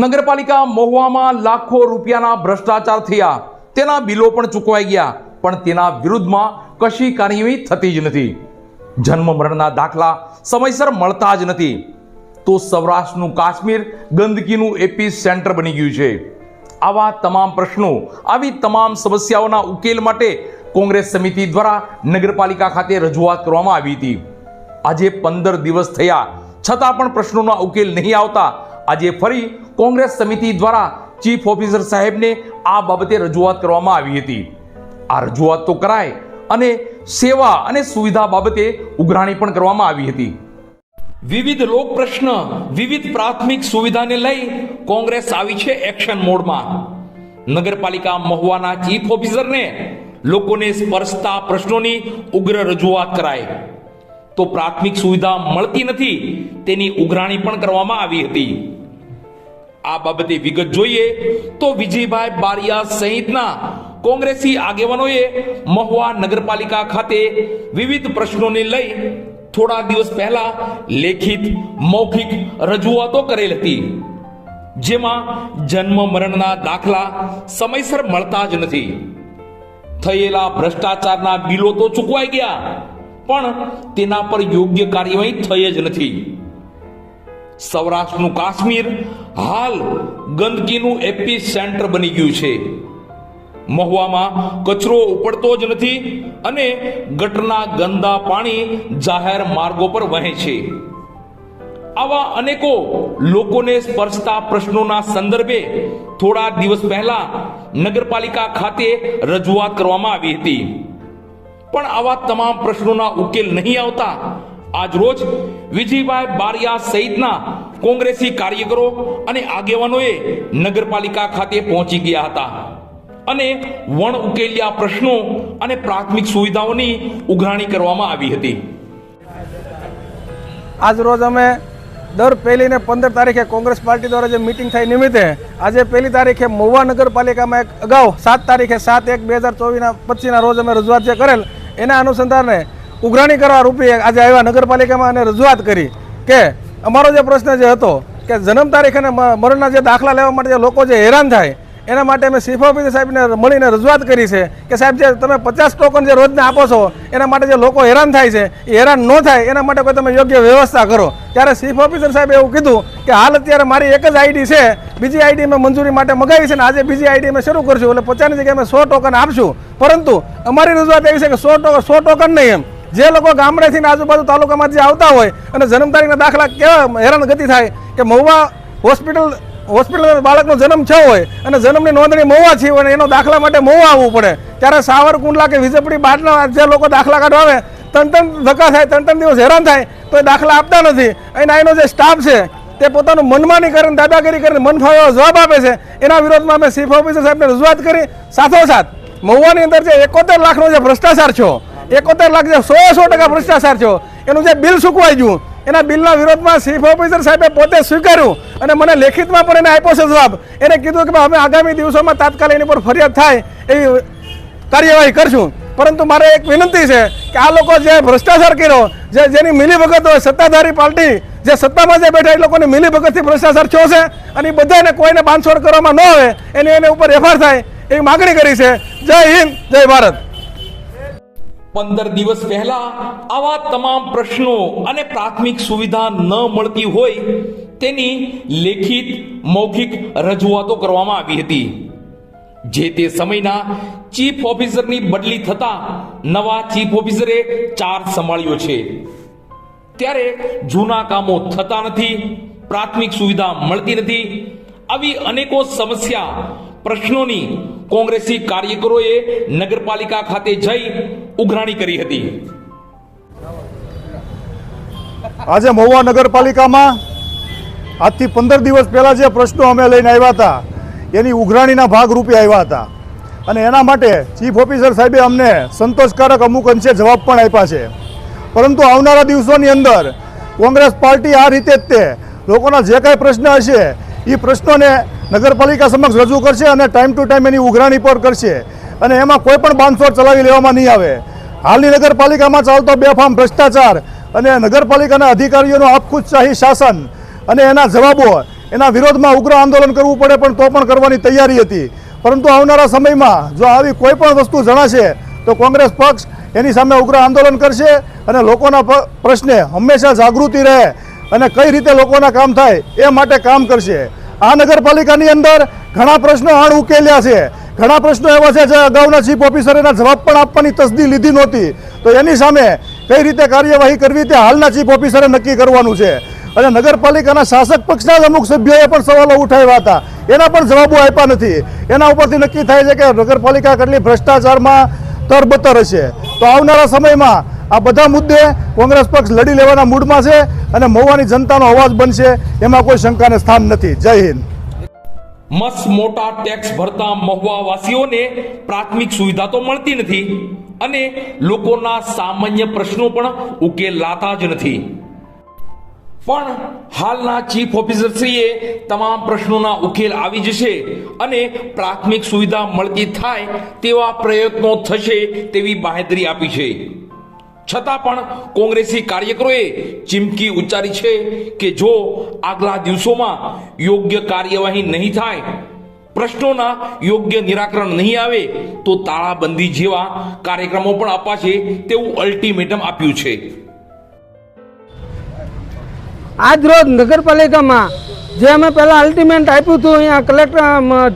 નગરપાલિકા મહુવામાં લાખો રૂપિયાના ભ્રષ્ટાચાર થયા. તેના બિલો પણ ચૂકવાઈ ગયા, પણ તેના વિરુદ્ધમાં કશી કાર્યવાહી થતી જ નથી. જન્મ મરણના દાખલા સમયસર મળતા જ નથી. તો સૌરાષ્ટ્રનું કાશ્મીર ગંદકીનું એપી સેન્ટર બની ગયું છે. આવા તમામ પ્રશ્નો, આવી તમામ સમસ્યાઓના ઉકેલ માટે કોંગ્રેસ સમિતિ દ્વારા નગરપાલિકા ખાતે રજૂઆત કરવામાં આવી હતી. આજે પંદર દિવસ થયા. છતાં પણ પ્રશ્નોના ઉકેલ નહીં આવતા આજે ફરી કોંગ્રેસ સમિતિ દ્વારા ચીફ ઓફિસર સાહેબને આ બાબતે રજૂઆત કરવામાં આવી હતી. આ રજૂઆત તો કરાય અને સેવા અને સુવિધા બાબતે ઉઘરાણી પણ કરવામાં આવી હતી. વિવિધ લોક પ્રશ્ન, વિવિધ પ્રાથમિક સુવિધાને લઈ કોંગ્રેસ આવી છે એક્શન મોડમાં. નગરપાલિકા મહુવાના ચીફ ઓફિસરને લોકોને સ્પર્શતા પ્રશ્નોની ઉગ્ર રજૂઆત કરાય. તો પ્રાથમિક સુવિધા મળતી નથી, તેની ઉઘરાણી પણ કરવામાં આવી હતી. આ બાબતે વિગત જોઈએ તો વિજયભાઈ બારિયા સહિતના કોંગ્રેસી આગેવાનોએ મહુવા નગરપાલિકા ખાતે વિવિધ પ્રશ્નોને લઈ થોડા દિવસ પહેલા લેખિત મૌખિક રજૂઆતો કરેલ હતી. જેમાં જન્મ મરણના દાખલા સમયસર મળતા જ નથી. થયેલા ભ્રષ્ટાચારના બિલો તો ચૂકવાઈ ગયા. પણ તેના પર યોગ્ય કાર્યવાહી થઈ જ નથી. સૌરાષ્ટ્રનું કાશ્મીર હાલ ગંદકીનું એપી સેન્ટર બની ગયું છે. મહુવામાં કચરો ઉપડતો જ નથી અને ગટરના ગંદા પાણી જાહેર માર્ગો પર વહે છે. આવા અનેકો લોકોને સ્પર્શતા પ્રશ્નોના સંદર્ભે થોડા દિવસ પહેલા નગરપાલિકા ખાતે રજૂઆત કરવામાં આવી હતી. પણ આવા તમામ પ્રશ્નોના ઉકેલ નહીં આવતા. આજ રોજ વિજયભાઈ બારિયા સહિતના કોંગ્રેસી કાર્યકરો અને આગેવાનોએ નગરપાલિકા ખાતે પહોંચી ગયા હતા. અને વણ ઉકેલ્યા પ્રશ્નો અને પ્રાથમિક સુવિધાઓની ઉઘરાણી કરવામાં આવી હતી. આજ રોજ અમે દર પહેલી ને પંદર તારીખે કોંગ્રેસ પાર્ટી દ્વારા જે મિટિંગ થઈ નિમિત્તે આજે પહેલી તારીખે મહુવા નગરપાલિકામાં એક અગાઉ સાત તારીખે સાત એક બે હજાર ચોવીસના પચીસના રોજ અમે રજૂઆત જે કરેલ એના અનુસંધાને ઉઘરાણી કરવા રૂપે આજે આવ્યા નગરપાલિકામાં અને રજૂઆત કરી કે અમારો જે પ્રશ્ન જે હતો કે જન્મ તારીખ અને મરણના જે દાખલા લેવા માટે જે લોકો જે હેરાન થાય એના માટે અમે ચીફ ઓફિસર સાહેબને મળીને રજૂઆત કરી છે કે સાહેબ જે તમે પચાસ ટોકન જે રોજને આપો છો, એના માટે જે લોકો હેરાન થાય છે, એ હેરાન ન થાય, એના માટે કોઈ તમે યોગ્ય વ્યવસ્થા કરો. ત્યારે ચીફ ઓફિસર સાહેબે એવું કીધું કે હાલ અત્યારે મારી એક જ આઈડી છે, બીજી આઈડી મેં મંજૂરી માટે મગાવી છે ને આજે બીજી આઈડી અમે શરૂ કરશું, એટલે પચાસની જગ્યાએ અમે સો ટોકન આપશું. પરંતુ અમારી રજૂઆત એવી છે કે સો ટોકન સો ટોકન નહીં એમ. જે લોકો ગામડેથી આજુબાજુ તાલુકામાં જે આવતા હોય અને જન્મ તારીખના દાખલા કેવા હેરાન ગતિ થાય કે મહુવા હોસ્પિટલ હોસ્પિટલ બાળકનો જન્મ થયો હોય અને જન્મની નોંધણી મહુવા છે અને એનો દાખલા માટે મોવા આવવું પડે. ત્યારે સાવરકુંડલા કે વિજયપુરી બાદના જે લોકો દાખલા કાઢવા આવે, ત્રણ ત્રણ ધક્કા થાય, ત્રણ ત્રણ દિવસ હેરાન થાય, તો એ દાખલા આપતા નથી. અને એનો જે સ્ટાફ છે, તે પોતાનું મનમાની કરીને, દાદાગીરી કરીને, મન જવાબ આપે છે. એના વિરોધમાં અમે ચીફ ઓફિસર સાહેબને રજૂઆત કરી. સાથોસાથ, મહુવાની અંદર જે એકોતેર લાખનો જે ભ્રષ્ટાચાર છો એકોતેર લાખ જે સો સો ટકા ભ્રષ્ટાચાર છો એનું જે બિલ ચૂકવાઈ ગયું એના બિલના વિરોધમાં ચીફ ઓફિસર સાહેબે પોતે સ્વીકાર્યું અને મને લેખિતમાં પણ એને આપ્યો છે જવાબ. એને કીધું કે અમે આગામી દિવસોમાં તાત્કાલિક એની પર ફરિયાદ થાય એવી કાર્યવાહી કરશું. પરંતુ મારે એક વિનંતી છે કે આ લોકો જે ભ્રષ્ટાચાર કર્યો, જે જેની મિલીભગત હોય, સત્તાધારી પાર્ટી જે સત્તામાં જે બેઠા એ લોકોની મિલીભગતથી ભ્રષ્ટાચાર થયો છે અને એ બધાને કોઈને બાંધછોડ કરવામાં ન આવે, એની એને ઉપર એફઆર થાય એવી માગણી કરી છે. જય હિન્દ, જય ભારત. પંદર દિવસ પહેલા આવા તમામ પ્રશ્નો અને પ્રાથમિક સુવિધા ન મળતી હોય તેની લેખિત, મૌખિક રજૂઆતો કરવામાં આવી હતી. જે તે સમયના ચીફ ઓફિસરની બદલી થતા નવા ચીફ ઓફિસરે ચાર્જ સંભાળ્યો છે. ત્યારે જૂના કામો થતા નથી, પ્રાથમિક સુવિધા મળતી નથી. આવી અનેકો સમસ્યા પ્રશ્નોની કોંગ્રેસી કાર્યકરોએ નગરપાલિકા ખાતે જઈ ઉઘરાણી કરી હતી. આજે મહુવા નગરપાલિકામાં આજથી પંદર દિવસ પહેલાં જે પ્રશ્નો અમે લઈને આવ્યા હતા, એની ઉઘરાણીના ભાગરૂપે આવ્યા હતા. અને એના માટે ચીફ ઓફિસર સાહેબે અમને સંતોષકારક અમુક અંશે જવાબ પણ આપ્યા છે. પરંતુ આવનારા દિવસોની અંદર કોંગ્રેસ પાર્ટી આ રીતે જ તે લોકોના જે કાંઈ પ્રશ્ન હશે, એ પ્રશ્નોને નગરપાલિકા સમક્ષ રજૂ કરશે અને ટાઈમ ટુ ટાઈમ એની ઉઘરાણી પણ કરશે. અને એમાં કોઈ પણ બાંધછોડ ચલાવી લેવામાં નહીં આવે. હાલની નગરપાલિકામાં ચાલતો બેફામ ભ્રષ્ટાચાર અને નગરપાલિકાના અધિકારીઓનું આપખુદશાહી શાસન અને એના જવાબો, એના વિરોધમાં ઉગ્ર આંદોલન કરવું પડે પણ તો પણ કરવાની તૈયારી હતી. પરંતુ આવનારા સમયમાં જો આવી કોઈ પણ વસ્તુ જણાશે, તો કોંગ્રેસ પક્ષ એની સામે ઉગ્ર આંદોલન કરશે અને લોકોના પ્રશ્ને હંમેશા જાગૃતિ રહે અને કઈ રીતે લોકોના કામ થાય એ માટે કામ કરશે. આ નગરપાલિકાની અંદર ઘણા પ્રશ્નો અણ ઉકેલ્યા છે. ઘણા પ્રશ્નો એવા છે જે અગાઉના ચીફ ઓફિસરે જવાબ પણ આપવાની તસદી લીધી નહોતી. તો એની સામે કઈ રીતે કાર્યવાહી કરવી તે હાલના ચીફ ઓફિસરે નક્કી કરવાનું છે. અને નગરપાલિકાના શાસક પક્ષના જ અમુક સભ્યોએ પણ સવાલો ઉઠાવ્યા હતા. એના પણ જવાબો આપ્યા નથી. એના ઉપરથી નક્કી થાય છે કે નગરપાલિકા કેટલી ભ્રષ્ટાચારમાં તરબતર હશે. તો આવનારા સમયમાં આ બધા મુદ્દે કોંગ્રેસ પક્ષ લડી લેવાના મૂડમાં છે અને મહુવાની જનતાનો અવાજ બનશે એમાં કોઈ શંકાને સ્થાન નથી. જય હિન્દ. મસ મોટા ટેક્સ ભરતા મહુવા વાસીઓને પ્રાથમિક સુવિધા તો મળતી નથી અને લોકોના સામાન્ય પ્રશ્નો પણ ઉકેલાતા જ નથી. પણ હાલના ચીફ ઓફિસરશ્રીએ તમામ પ્રશ્નોના ઉકેલ આવી જશે અને પ્રાથમિક સુવિધા મળતી થાય તેવા પ્રયત્નો થશે તેવી બાહેધરી આપી છે. છતાં પણ કોંગ્રેસી કાર્યકરોએ ચીમકી ઉચ્ચારી છે કે જો આગલા દિવસોમાં યોગ્ય કાર્યવાહી નહીં થાય, પ્રશ્નોના યોગ્ય નિરાકરણ નહીં આવે, તો તાળાબંધી જેવા કાર્યક્રમો પણ અપાશે તેવું અલ્ટિમેટમ આપ્યું છે. આજ રોજ નગરપાલિકામાં જે અમે પહેલાં અલ્ટિમેટ આપ્યું હતું, અહીંયા કલેક્ટર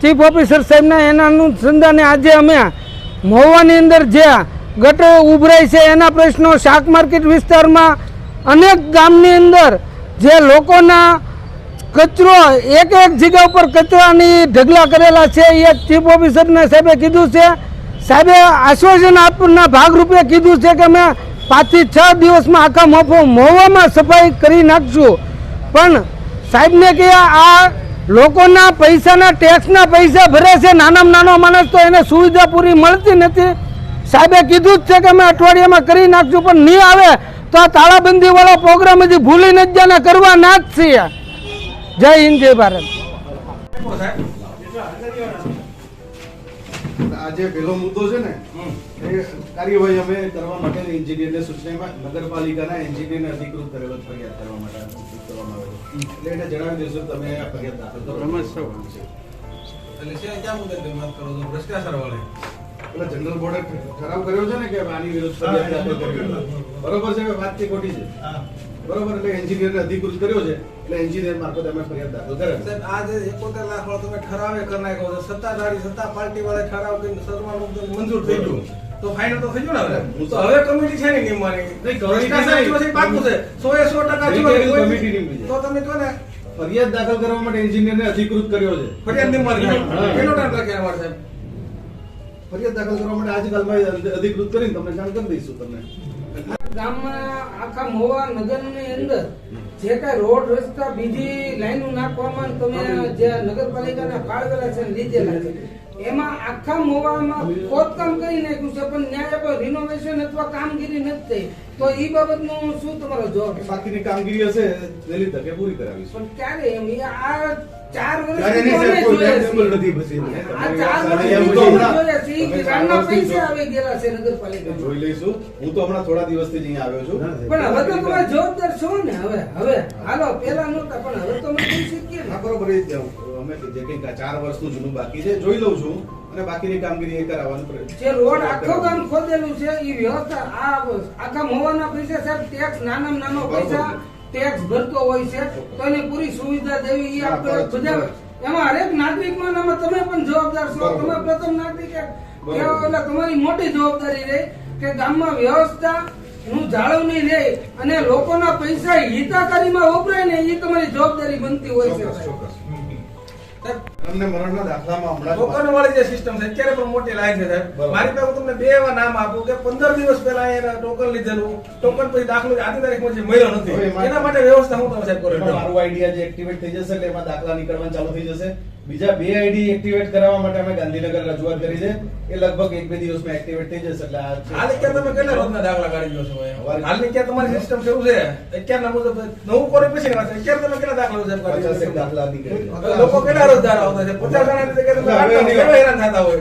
ચીફ ઓફિસર સાહેબના એના અનુસંધાને આજે અમે મહુવાની અંદર જે ગટરો ઉભરાય છે એના પ્રશ્નો શાક માર્કેટ વિસ્તારમાં અનેક ગામની અંદર જે લોકોના કચરો એક એક જગ્યા ઉપર કચરાની ઢગલા કરેલા છે, એ ચીફ ઓફિસરને સાહેબે કીધું છે. સાહેબે આશ્વાસન આપના ભાગરૂપે કીધું છે કે અમે પાંચથી છ દિવસમાં આખા મોફો, મોવામાં સફાઈ કરી નાખશું. પણ સાહેબને કે આ લોકોના પૈસાના ટેક્સના પૈસા ભરે છે, નાનામાં નાનો માણસ તો એને સુવિધા પૂરી મળતી નથી. સાહેબે કીધું જ છે કે અમે અઠવાડિયામાં કરી નાખશું પણ નહીં આવે તો આ તાળાબંધી વાળો પ્રોગ્રામ હજી ભૂલી નથી જાને કરવા ના જ છીએ. જય હિન્દ જય ભારત. આજે પેલો મુદ્દો છે ને એ કાર્યવાહી અમે કરવા માટે એન્જિનિયરને સૂચનામાં નગરપાલિકાના એન્જિનિયરને અધિકૃત કરેલો ફરિયાદ કરવા માટે કરવામાં આવેલો એટલે એને જણાવી દેશો તમે આ ફરિયાદ દાખલ કરો. એટલે છે ક્યાં મુદ્દે વાત કરો છો? ભ્રષ્ટાચાર વાળે. એટલે જનરલ બોર્ડે ઠરાવ કર્યો છે ને કે આની વિરુદ્ધ ફરિયાદ દાખલ કરવી. બરોબર છે વાત તે ખોટી છે? બરોબર એટલે એન્જિનિયરને અધિકૃત કર્યો છે એટલે એન્જિનિયર મારફત અમે ફરિયાદ દાખલ કરે સાહેબ આ જે એકોતેર લાખ વાળો તમે ઠરાવે કરી નાખ્યો છે સત્તાધારી સત્તા પાર્ટી વાળા ઠરાવ કરીને સન્માન મંજૂર થઈ ગયું. તો ફાઇનલ તો થઈ ગયું ને હવે? તો હવે કમિટી છે ને નિમવાની? નહીં, કમિટી પાકું છે. સો એ સો ટકા જો કમિટી નિમવી તો તમે કહો ને. ફરિયાદ દાખલ કરવા માટે એન્જિનિયરને અધિકૃત કર્યો છે. ફરિયાદ નિમવાની. હા. કેટલો ટાઈમ લાગે અમારે સાહેબ ફરિયાદ દાખલ કરવા માટે આજકાલમાં અધિકૃત કરીને તમને જાણ કરી દઈશું તમને. ગામમાં આખા મોવા નગરની અંદર જે કઈ રોડ રસ્તા બીજી લાઈનો નાખવામાં તમે જે નગરપાલિકાના ફાળવેલા છે લીધેલા છે એમાં આખા મોવામાં ખોદકામ કરી નાખ્યું છે પણ ન્યાય કોઈ રિનોવેશન અથવા કામગીરી નથી થઈ તો ઈ બાબતનું શું તમારો જવાબ? બાકીની કામગીરી હશે વહેલી તકે પૂરી કરાવીશું. પણ ક્યારે એમ? આ ચાર વર્ષ જોઈ લઈશું. હું તો હમણાં થોડા દિવસથી જ અહીંયા આવ્યો છું. પણ હવે તો તમે જવાબદાર છો ને હવે હવે. હાલો પેલા નહોતા પણ હવે તો અમે કરી શકીએ ને. બરોબર એ જ અમે જે કંઈક ચાર વર્ષનું જૂનું બાકી છે જોઈ લઉં છું. અને બાકીની કામગીરી એ કરાવવાનું પ્રયત્ન જે રોડ આખો ગામ ખોદેલું છે એ વ્યવસ્થા આ આખા મોવાના પૈસા સાહેબ ટેક્સ નાના નાનો પૈસા. ટેક્સ ભરતો હોય છે તો એને પૂરી સુવિધા દેવી એ આપણે. બધા એમાં હરેક નાગરિક નો તમે પણ જવાબદાર છો. તમે પ્રથમ નાગરિક એટલે તમારી મોટી જવાબદારી રહે કે ગામમાં વ્યવસ્થા નું જાળવણી રહે અને લોકોના પૈસા હિતાકારીમાં વપરાય ને એ તમારી જવાબદારી બનતી હોય છે તમને મરણના દાખલામાં હમણાં ટોકન વાળી જે સિસ્ટમ છે. અત્યારે પણ મોટી લાઈન છે સાહેબ. મારી પાસે તમને બે એવા નામ આપું કે પંદર દિવસ પહેલા એના ટોકન લીધેલું. ટોકન પછી દાખલો આજની તારીખમાં જે મળ્યો નથી. એના માટે વ્યવસ્થા હું તમે સાહેબ એમાં મારું આઈડિયા જે એક્ટિવેટ થઈ જશે એટલે એમાં દાખલા નીકળવાનું ચાલુ થઈ જશે. બીજા બે આઈડી એક્ટિવેટ કરાવવા માટે અમે ગાંધીનગર રજૂઆત કરી છે. એ લગભગ એક બે દિવસમાં એક્ટિવેટ થઈ જશે એટલે છે. હાલ અત્યારે તમે કેટલા રોજના દાખલા કાઢી લો છો હાલની ક્યાં તમારી સિસ્ટમ કેવું છે? અત્યારના મુજબ નવું કોરી પછી વાત છે. અત્યારે તમે કેટલા દાખલા સાહેબ કાઢી લો છો? દાખલા નીકળે લોકો કેટલા રોજદાર આવતા છે? પચાસ કેવા હેરાન થતા હોય?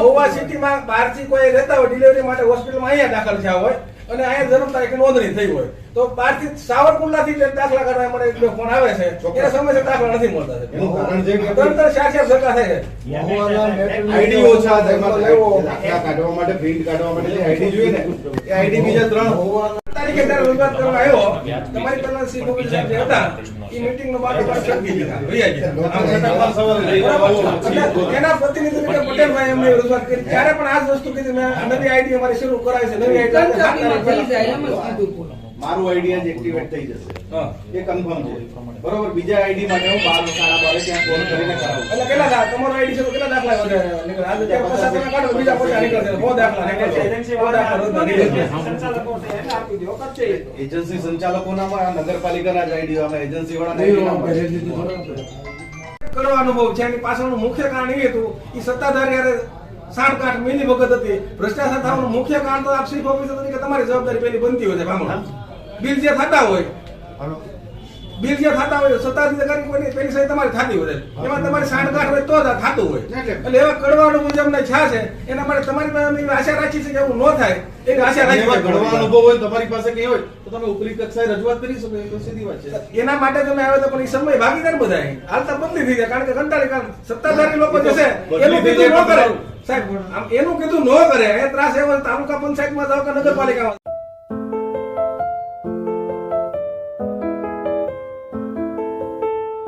નવા સિટીમાં બહારથી કોઈ રહેતા હોય ડિલિવરી માટે હોસ્પિટલમાં અહીંયા દાખલ થયા હોય. અને અહીંયા જન્મ તારીખે નોંધણી થઈ હોય. તો બહારથી સાવરકુંડલાથી થી દાખલા કાઢવા મને એક ફોન આવે છે. એને સમયસર દાખલા નથી મળતા છે. એનું કારણ છે કે તંત્ર સાક્ષાત ચાર ચાર થાય છે. આઈડી ઓછા દાખલા કાઢવા માટે પ્રિન્ટ કાઢવા માટે જે આઈડી જોઈએ ને. એ આઈડી બીજા ત્રણ હોવાના તારીખે ત્યારે રજૂઆત કરવા આવ્યો. તમારી પહેલા શ્રી ગોવિંદ સાહેબ જે હતા એ મીટિંગ નો બાકી પર ચડકી દીધા. એના પ્રતિનિધિ તરીકે પટેલભાઈ અમને રજૂઆત કરી. ત્યારે પણ આ જ વસ્તુ કીધી મેં નવી આઈડી અમારી શરૂ કરાવી છે નવી આઈડી મારું આઈડિયા જ એક્ટિવેટ થઈ જશે. એ કન્ફર્મ છે. બરોબર? બીજા આઈડી માટે હું બાર સાડા બારે ત્યાં ફોન કરીને કરાવું એટલે કેટલા તમારો આઈડી છે તો કેટલા દાખલા વધારે આજે ત્યારે પચાસ તમે કાઢો, બીજા પચાસ નીકળશે. બહુ દાખલા એજન્સી સો દાખલા રોજના નીકળશે. એજન્સી સંચાલકોના નગરપાલિકાના જ આઈડી અમે એજન્સી વાળા કરો અનુભવ. છે એની પાછળનું મુખ્ય કારણ એ હતું કે સત્તાધારી સાણકાઠ મિલી વખત હતી. ભ્રષ્ટાચાર થવાનું મુખ્ય કારણ તો આપ ચીફ ઓફિસર તરીકે તમારી જવાબદારી પેલી બનતી હોય છે. ભામણ બિલ જે થતા હોય બિલ જે થતા હોય સત્તાધિકારી કોઈની પેલી સહી તમારી થતી હોય. એમાં તમારી સાણકાઠ હોય તો જ થતું હોય. એટલે. એવા કડવા મુજબ અમને છા છે. એના માટે તમારી પાસે આશા રાખી છે કે એવું ન થાય. એવી આશા રાખી ઘણવા અનુભવ હોય તમારી પાસે કઈ હોય તો તમે ઉપરી કક્ષાએ રજૂઆત કરી શકો એ સીધી વાત છે. એના માટે તમે આવ્યો તો પણ એ સમય ભાગીદાર બધા હાલતા બદલી થઈ જાય કારણ કે કંટાળી કારણ સત્તાધારી લોકો જશે એનું કીધું ન કરે. સાહેબ એનું કીધું ન કરે. એ ત્રાસ એવો તાલુકા પંચાયતમાં જાઓ કે નગરપાલિકામાં